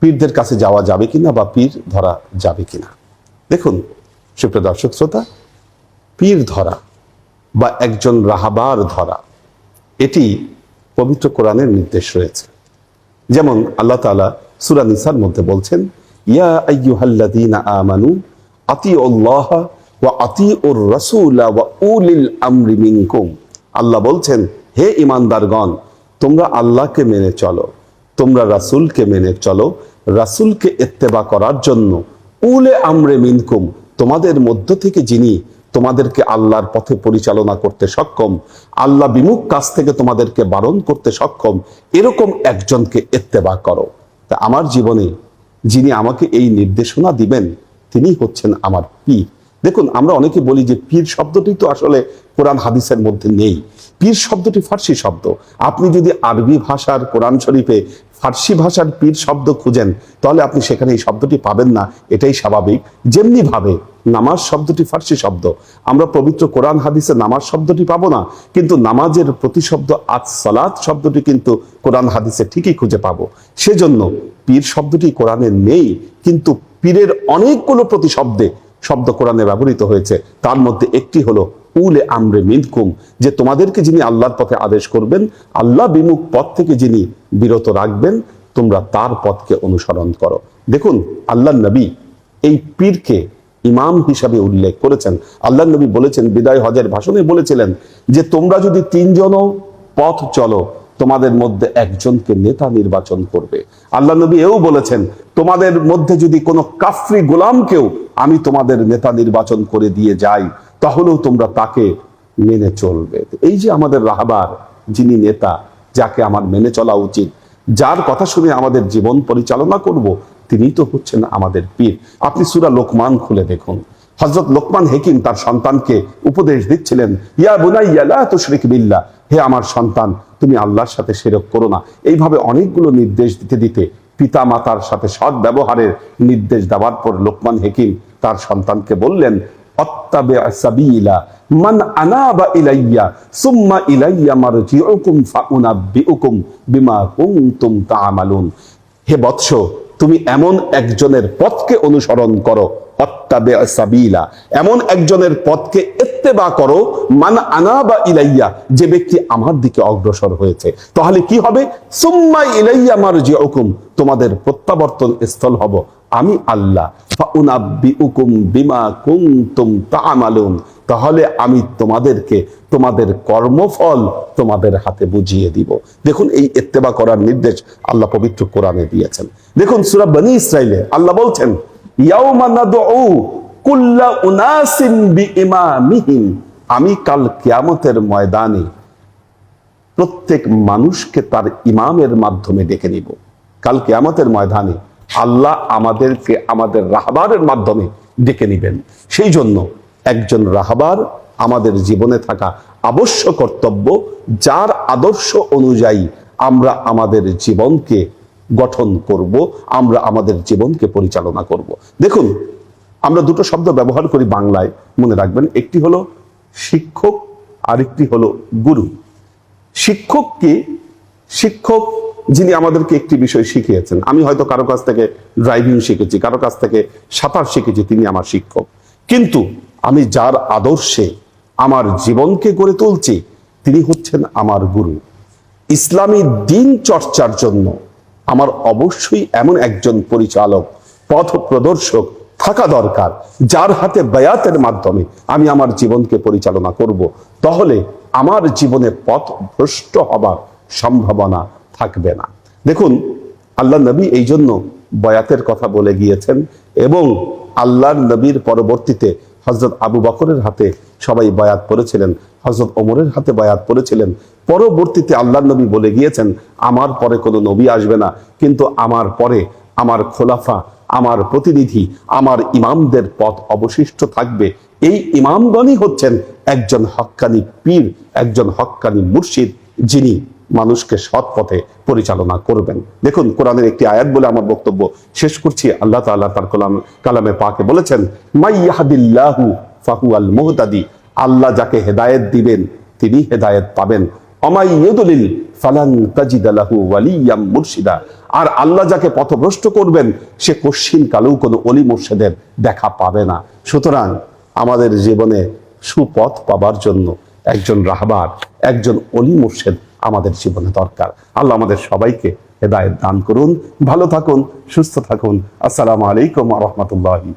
পীরদের কাছে যাওয়া যাবে কিনা বা পীর ধরা যাবে কিনা। দেখুন, সুপ্রিয় দর্শক শ্রোতা, পীর ধরা বা একজন রাহাবার ধরা, এটি পবিত্র কোরআনের নির্দেশ রয়েছে। যেমন আল্লাহ তাআলা সূরা নিসার মধ্যে বলছেন, ইয়া আইয়ুহাল্লাযীনা আমানু আতিউল্লাহ ওয়া আতিউর রাসূলা ওয়া উলিল আমরি মিনকুম। আল্লাহ বলছেন, হে ঈমানদারগণ, তোমরা আল্লাহকে মেনে চলো, তোমরা রাসূলকে মেনে চলো রাসূলকে এত্তেবা করার জন্য। উলে আমরে মিনকুম, তোমাদের মধ্য থেকে যিনি তোমাদেরকে আল্লাহর পথে পরিচালনা করতে সক্ষম, আল্লাহ বিমুখ কাজ থেকে তোমাদেরকে বারণ করতে সক্ষম, এরকম একজনকে এত্তেবা করো। তা আমার জীবনে যিনি আমাকে এই নির্দেশনা দিবেন, তিনি হচ্ছেন আমার পীর। দেখুন, আমরা অনেকে বলি যে পীর শব্দটি তো আসলে কোরআন হাদিসের মধ্যে নেই। পীর শব্দটি ফার্সি শব্দ। আপনি যদি আরবি ভাষার কোরআন শরীফে ফার্সি ভাষার পীর শব্দ খুঁজেন, তাহলে আপনি সেখানে এই শব্দটি পাবেন না। এটাই স্বাভাবিক। যেমনি ভাবে নামাজ শব্দটি ফার্সি শব্দ। আমরা পবিত্র কোরআন হাদিসে নামাজ শব্দটি পাবো না, কিন্তু নামাজের প্রতিশব্দ আজ সালাত শব্দটি কিন্তু কোরআন হাদিসে ঠিকই খুঁজে পাবো। সেজন্য পীর শব্দটি কোরআনে নেই, কিন্তু পীরের অনেকগুলো প্রতিশব্দে শব্দ কোরআনে ব্যবহৃত হয়েছে। তার মধ্যে একটি হলো, উলে আমরে মিনকুম, যে তোমাদেরকে যিনি আল্লাহর পথে আদেশ করবেন, আল্লাহ বিমুখ পথ থেকে যিনি বিরত রাখবেন, তোমরা তার পথকে অনুসরণ করো। দেখুন আল্লাহ নবী এই পীরকে ইমাম হিসাবে উল্লেখ করেছেন। আল্লাহ নবী বলেছেন, বিদায় হজের ভাষণে বলেছিলেন যে, তোমরা যদি তিনজনও পথ চলো তোমাদের মধ্যে একজনকে নেতা নির্বাচন করবে। আল্লাহ নবী এও বলেছেন, তোমাদের মধ্যে যদি কোনো কাফরি গোলামকেও আমি তোমাদের নেতা নির্বাচন করে দিয়ে যাই, তাহলেও তোমরা তাকে মেনে চলবে। এই যে আমাদের রাহবার, যিনি নেতা, যাকে আমার মেনে চলা উচিত, যার কথা শুনে আমাদের জীবন পরিচালনা করব, তিনি তো হচ্ছেন আমাদের পীর। আপনি সুরা লোকমান খুলে দেখুন। হজরত লোকমান হেকিম তার সন্তানকে উপদেশ দিচ্ছিলেন, ইয়া বুনাইয়া, লা তুশরিক বিল্লাহ, হে আমার সন্তান, তুমি আল্লাহর সাথে সেরক করো না। এইভাবে অনেকগুলো নির্দেশ দিতে দিতে পিতা মাতার সাথে সৎ ব্যবহারের নির্দেশ দেওয়ার পর লোকমান হেকিম তার সন্তানকে বললেন হে বৎস, তুমি এমন একজনের পথকে অনুসরণ করো অত্তাবে সাবিলা। এমন একজনের পথকে ইত্তেবা করো, মান আনাবা ইলাইয়া, যে ব্যক্তি আমার দিকে অগ্রসর হয়েছে। তাহলে কি হবে? সুম্মা ইলাইয়া মারজিউকুম, তোমাদের প্রত্যাবর্তন স্থল হব। আমি আল্লাহ বিমা তাহলে আমি তোমাদেরকে, তোমাদের কর্মফল তোমাদের হাতে বুঝিয়ে দিব। দেখুন, এই ইত্তেবা করার নির্দেশ আল্লাহ পবিত্র কোরআনে দিয়েছেন। দেখুন, সূরা বনি ইসরাইলে আল্লাহ বলছেন আমি কাল কিয়ামতের ময়দানে প্রত্যেক মানুষকে তার ইমামের মাধ্যমে ডেকে নিব। কাল কেয়ামতের ময়দানে আল্লাহ আমাদেরকে আমাদের রাহবারের মাধ্যমে ডেকে নিবেন। সেই জন্য একজন রাহবার আমাদের জীবনে থাকা আবশ্য কর্তব্য, যার আদর্শ অনুযায়ী আমরা আমাদের জীবনকে গঠন করব, আমরা আমাদের জীবনকে পরিচালনা করব। দেখুন, আমরা দুটো শব্দ ব্যবহার করি বাংলায়, মনে রাখবেন। একটি হলো শিক্ষক, আরেকটি হলো গুরু। শিক্ষক কি? শিক্ষক যিনি আমাদেরকে একটি বিষয় শিখিয়েছেন। আমি হয়তো কারও কাছ থেকে ড্রাইভিং শিখেছি, কারও কাছ থেকে সাঁতার শিখেছি, তিনি আমার শিক্ষক। কিন্তু আমি যার আদর্শে আমার জীবনকে গড়ে তুলছি, তিনি হচ্ছেন আমার গুরু। ইসলামী দিন চর্চার জন্য আমার অবশ্যই এমন একজন পরিচালক পথ প্রদর্শক থাকা দরকার, যার হাতে বায়াতের মাধ্যমে আমি আমার জীবনকে পরিচালনা করব। তাহলে আমার জীবনে পথ ভ্রষ্ট হবার সম্ভাবনা থাকবে না। দেখুন আল্লাহ নবী এই জন্য বয়াতের কথা বলে গিয়েছেন এবং আল্লাহর নবীর পরবর্তীতে হজরত আবু বকরের হাতে সবাই বয়াত পড়েছিলেন। হজরত ওমরের হাতে বয়াত পড়েছিলেন। পরবর্তীতে আল্লাহ নবী বলে গিয়েছেন, আমার পরে কোনো নবী আসবে না। কিন্তু আমার পরে আমার খোলাফা, আমার প্রতিনিধি, আমার ইমামদের পথ অবশিষ্ট থাকবে। এই ইমামগণই হচ্ছেন একজন হক্কানি পীর, একজন হক্কানি মুর্শিদ, যিনি মানুষকে সৎ পথে পরিচালনা করবেন। দেখুন, কোরআনের একটি আয়াত বলে আমার বক্তব্য শেষ করছি। আল্লাহ তাআলা তার কালাম, কালামে পাকে বলেছেন মাইয়াহাদিল্লাহু ফাহু আল মুহতাদি। আল্লাহ যাকে হেদায়েত দিবেন, তিনি হেদায়েত পাবেন। আর আল্লাহ যাকে পথভ্রষ্ট করবেন, সে কশ্চিন কালেও কোনো অলি মুর্শেদের দেখা পাবে না। সুতরাং আমাদের জীবনে সুপথ পাবার জন্য একজন রাহবার, একজন অলি মুর্শেদ আমাদের জীবনে দরকার। আল্লাহ আমাদের সবাইকে হেদায়ত দান করুন। ভালো থাকুন, সুস্থ থাকুন। আসসালামু আলাইকুম রহমতুল্লাহি